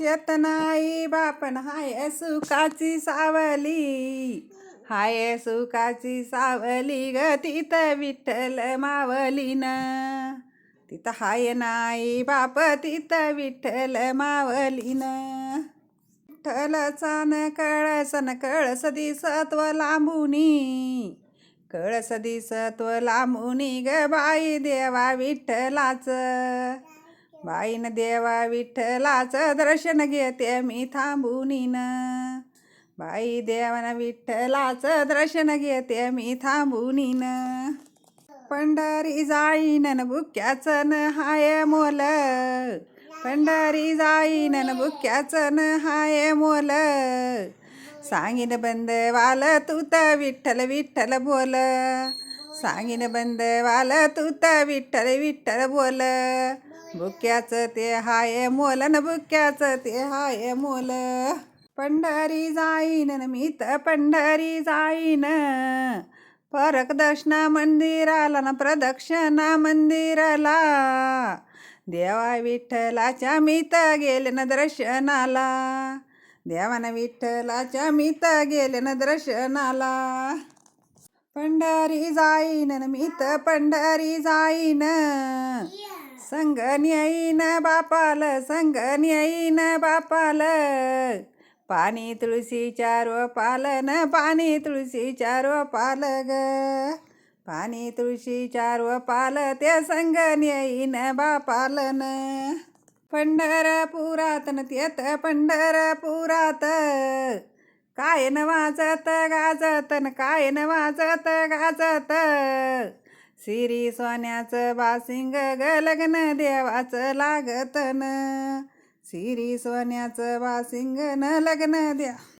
चेतनाई बापन हाय सुखाची सावली. हाय सुखाची सावली ग तिथं विठ्ठल मावलीन. तिथं हाय नाही बाप तिथं विठ्ठल मावलीन. विठ्ठलचा कळसन कळस दिसत्व लांबुनी. कळस दिसत्व लांबुनी ग बाई देवा विठ्ठलाचं. बाईन देवा विठ्ठलाचं दर्शन घेते मी थांबूनीन बाई देवानं विठ्ठलाचं दर्शन घेते मी थांबूनीन पंढरी जाईन न बुक्याचं न हाय मोल. पंढरी जाईन न बुक्याचं न हाय मोल. सांगीन बंद वाल तूत विठ्ठल विठ्ठल बोल. सांगीन बंद वाल तूत विठ्ठल विठ्ठल बोल. बुक्याचं ते हाय मोल न बुक्याचं ते हाय मोल. पंढरी जाईन न मी तर पंढरी जाईन. प्रदक्षिणा मंदिराला न प्रदक्षिणा मंदिराला. देवा विठ्ठलाच्या मी तर गेले न दर्शनाला. देवान विठ्ठलाच्या मी तर गेले न दर्शनाला. पंढरी जाईन न मी तर पंढरी जाईन. संगन येईन बापाल संगन येईन बापाल. पाणी तुळशी रोपाल पालन पाणी चारो पाल ग. पाणी तुळशीच्या पाल ते संगन येईन बापालन पंढरपुरात न तेत पंढरपुरात. काय न वाजत गाजत न काय न वाजत गाजत. सिरी सोन्याचं बासिंग ग लग्न देवाचं लागत न सिरी सोन्याचं बासिंग न लग्न द्या